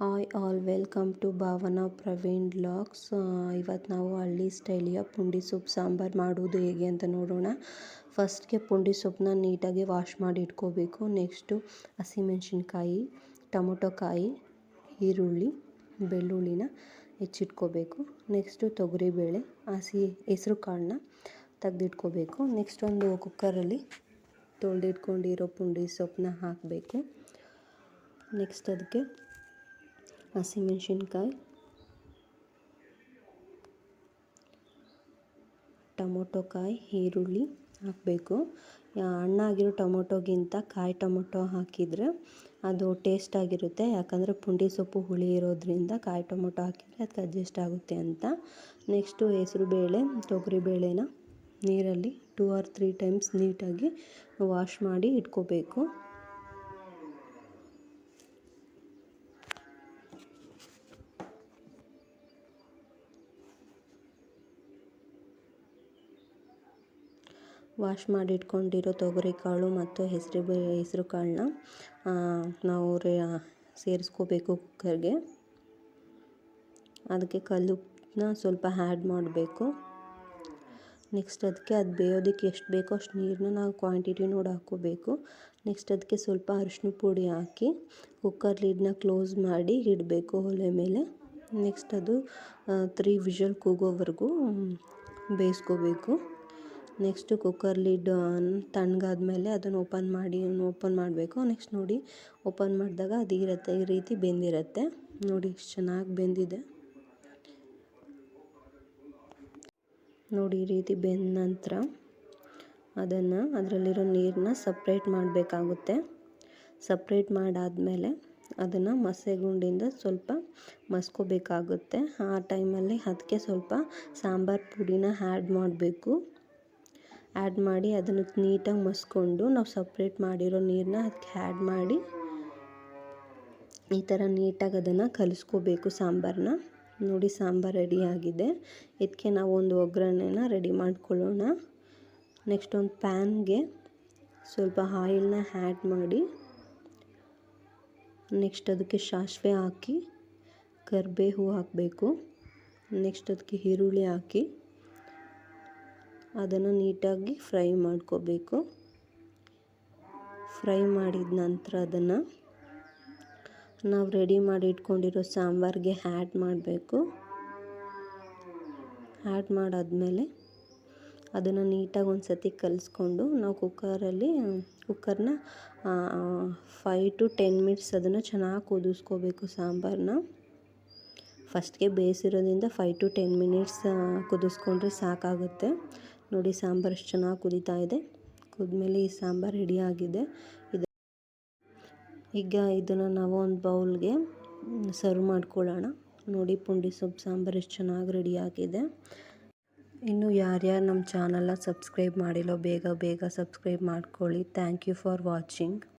Hi all welcome to Bhavana Praveen blogs ಇವತ್ತು ನಾವು ಹಳ್ಳಿ ಸ್ಟೈಲಿಯ ಪುಂಡಿ ಸೊಪ್ಪು ಸಾಂಬಾರು ಮಾಡೋದು ಹೇಗೆ ಅಂತ ನೋಡೋಣ. ಫಸ್ಟ್ಗೆ ಪುಂಡಿ ಸೊಪ್ಪನ್ನ ನೀಟಾಗಿ ವಾಶ್ ಮಾಡಿ ಇಟ್ಕೋಬೇಕು. ನೆಕ್ಸ್ಟು ಹಸಿಮೆಣ್ಸಿನ್ಕಾಯಿ ಟೊಮೊಟೊ ಕಾಯಿ, ಈರುಳ್ಳಿ, ಬೆಳ್ಳುಳ್ಳಿನ ಹೆಚ್ಚಿಟ್ಕೋಬೇಕು. ನೆಕ್ಸ್ಟು ತೊಗರಿಬೇಳೆ, ಹಸಿ ಹೆಸ್ರು ಕಾಳನ್ನ ತೆಗೆದಿಟ್ಕೋಬೇಕು. ನೆಕ್ಸ್ಟ್ ಒಂದು ಕುಕ್ಕರಲ್ಲಿ ತೊಳೆದಿಟ್ಕೊಂಡಿರೋ ಪುಂಡಿ ಸೊಪ್ಪನ್ನ ಹಾಕಬೇಕು. ನೆಕ್ಸ್ಟ್ ಅದಕ್ಕೆ ಹಸಿಮೆಣ್ಸಿನ್ಕಾಯಿ ಟೊಮೊಟೊ ಕಾಯಿ, ಈರುಳ್ಳಿ ಹಾಕಬೇಕು. ಹಣ್ಣಾಗಿರೋ ಟೊಮೊಟೊಗಿಂತ ಕಾಯಿ ಟೊಮೊಟೊ ಹಾಕಿದರೆ ಅದು ಟೇಸ್ಟಾಗಿರುತ್ತೆ ಯಾಕಂದರೆ ಪುಂಡಿ ಸೊಪ್ಪು ಹುಳಿ ಇರೋದ್ರಿಂದ ಕಾಯಿ ಟೊಮೊಟೊ ಹಾಕಿದರೆ ಅದಕ್ಕೆ ಅಡ್ಜಸ್ಟ್ ಆಗುತ್ತೆ ಅಂತ. ನೆಕ್ಸ್ಟು ಹೆಸರು ಬೇಳೆ, ತೊಗರಿ ಬೇಳೆನ ನೀರಲ್ಲಿ ಟೂ ಆರ್ ತ್ರೀ ಟೈಮ್ಸ್ ನೀಟಾಗಿ ವಾಶ್ ಮಾಡಿ ಇಟ್ಕೋಬೇಕು. ವಾಶ್ ಮಾಡಿ ಇಟ್ಕೊಂಡಿರೋ ತೊಗರಿ ಕಾಳು ಮತ್ತು ಹೆಸರು ಬೇ, ಹೆಸರು ಕಾಳನ್ನ ನಾವು ಸೇರಿಸ್ಕೋಬೇಕು ಕುಕ್ಕರ್ಗೆ. ಅದಕ್ಕೆ ಕಲ್ಲುಪ್ಪನ್ನ ಸ್ವಲ್ಪ ಆ್ಯಡ್ ಮಾಡಬೇಕು. ನೆಕ್ಸ್ಟ್ ಅದಕ್ಕೆ ಅದು ಬೇಯೋದಕ್ಕೆ ಎಷ್ಟು ಬೇಕೋ ಅಷ್ಟು ನೀರನ್ನ ನಾವು ಕ್ವಾಂಟಿಟಿ ನೋಡಿ ಹಾಕ್ಕೋಬೇಕು. ನೆಕ್ಸ್ಟ್ ಅದಕ್ಕೆ ಸ್ವಲ್ಪ ಅರಿಶಿನ ಪುಡಿ ಹಾಕಿ ಕುಕ್ಕರ್ ಲಿಡ್ನ ಕ್ಲೋಸ್ ಮಾಡಿ ಇಡಬೇಕು ಒಲೆ ಮೇಲೆ. ನೆಕ್ಸ್ಟ್ ಅದು ತ್ರೀ ವಿಷಲ್ ಕೂಗೋವರೆಗೂ ಬೇಯಿಸ್ಕೋಬೇಕು. ನೆಕ್ಸ್ಟು ಕುಕ್ಕರ್ ಲಿಡ್ ತಣ್ಣಗಾದ್ಮೇಲೆ ಅದನ್ನು ಓಪನ್ ಮಾಡಿ, ಓಪನ್ ಮಾಡಬೇಕು. ನೆಕ್ಸ್ಟ್ ನೋಡಿ, ಓಪನ್ ಮಾಡಿದಾಗ ಅದು ಇರುತ್ತೆ ಈ ರೀತಿ ಬೆಂದಿರುತ್ತೆ. ನೋಡಿ ಎಷ್ಟು ಚೆನ್ನಾಗಿ ಬೆಂದಿದೆ. ನೋಡಿ, ಈ ರೀತಿ ಬೆಂದ ನಂತರ ಅದನ್ನು ಅದರಲ್ಲಿರೋ ನೀರನ್ನ ಸಪ್ರೇಟ್ ಮಾಡಬೇಕಾಗುತ್ತೆ. ಸಪ್ರೇಟ್ ಮಾಡಾದಮೇಲೆ ಅದನ್ನು ಮಸೆಗುಂಡಿಂದ ಸ್ವಲ್ಪ ಮಸ್ಕೋಬೇಕಾಗುತ್ತೆ. ಆ ಟೈಮಲ್ಲಿ ಅದಕ್ಕೆ ಸ್ವಲ್ಪ ಸಾಂಬಾರು ಪುಡಿನ ಆ್ಯಡ್ ಮಾಡಬೇಕು. ಆ್ಯಡ್ ಮಾಡಿ ಅದನ್ನು ನೀಟಾಗಿ ಮಸ್ಕೊಂಡು ನಾವು ಸಪ್ರೇಟ್ ಮಾಡಿರೋ ನೀರನ್ನ ಅದಕ್ಕೆ ಆ್ಯಡ್ ಮಾಡಿ ಈ ಥರ ನೀಟಾಗಿ ಅದನ್ನು ಕಲಿಸ್ಕೋಬೇಕು ಸಾಂಬಾರನ್ನ. ನೋಡಿ ಸಾಂಬಾರು ಆಗಿದೆ. ಇದಕ್ಕೆ ನಾವು ಒಂದು ಒಗ್ಗರಣೆನ ರೆಡಿ ಮಾಡ್ಕೊಳ್ಳೋಣ. ನೆಕ್ಸ್ಟ್ ಒಂದು ಪ್ಯಾನ್ಗೆ ಸ್ವಲ್ಪ ಆಯಿಲ್ನ ಆ್ಯಡ್ ಮಾಡಿ. ನೆಕ್ಸ್ಟ್ ಅದಕ್ಕೆ ಸಾಸಿವೆ ಹಾಕಿ, ಕರಿಬೇವು ಹಾಕಬೇಕು. ನೆಕ್ಸ್ಟ್ ಅದಕ್ಕೆ ಈರುಳ್ಳಿ ಹಾಕಿ. ಅದನ್ನು ನೀಟಾಗಿ ಫ್ರೈ ಮಾಡ್ಕೋಬೇಕು. ಫ್ರೈ ಮಾಡಿದ ನಂತರ ಅದನ್ನು ನಾವು ರೆಡಿ ಮಾಡಿ ಇಟ್ಕೊಂಡಿರೋ ಸಾಂಬಾರಿಗೆ ಆ್ಯಡ್ ಮಾಡಬೇಕು. ಆ್ಯಡ್ ಮಾಡಾದಮೇಲೆ ಅದನ್ನು ನೀಟಾಗಿ ಒಂದು ಸತಿ ಕಲಿಸ್ಕೊಂಡು ನಾವು ಕುಕ್ಕರಲ್ಲಿ, ಕುಕ್ಕರ್ನ ಫೈ ಟು ಟೆನ್ ಮಿನಿಟ್ಸ್ ಅದನ್ನು ಚೆನ್ನಾಗಿ ಕುದಿಸ್ಕೋಬೇಕು ಸಾಂಬಾರನ್ನ. ಫಸ್ಟ್ಗೆ ಬೇಯಿಸಿರೋದ್ರಿಂದ ಫೈ ಟು ಟೆನ್ ಮಿನಿಟ್ಸ್ ಕುದಿಸ್ಕೊಂಡ್ರೆ ಸಾಕಾಗುತ್ತೆ. ನೋಡಿ, ಸಾಂಬಾರು ಎಷ್ಟು ಚೆನ್ನಾಗಿ ಕುದೀತಾ ಇದೆ. ಕುದ್ಮೇಲೆ ಈ ಸಾಂಬಾರು ರೆಡಿಯಾಗಿದೆ ಇದು ಈಗ ಇದನ್ನು ನಾವು ಒಂದು ಬೌಲ್ಗೆ ಸರ್ವ್ ಮಾಡ್ಕೊಳ್ಳೋಣ. ನೋಡಿ, ಪುಂಡಿ ಸೊಪ್ಪು ಸಾಂಬಾರು ಎಷ್ಟು ಚೆನ್ನಾಗಿ ರೆಡಿಯಾಗಿದೆ ಇನ್ನು ಯಾರ್ಯಾರು ನಮ್ಮ ಚಾನಲ್ನ ಸಬ್ಸ್ಕ್ರೈಬ್ ಮಾಡಿಲ್ಲೋ, ಬೇಗ ಬೇಗ ಸಬ್ಸ್ಕ್ರೈಬ್ ಮಾಡ್ಕೊಳ್ಳಿ. Thank you for watching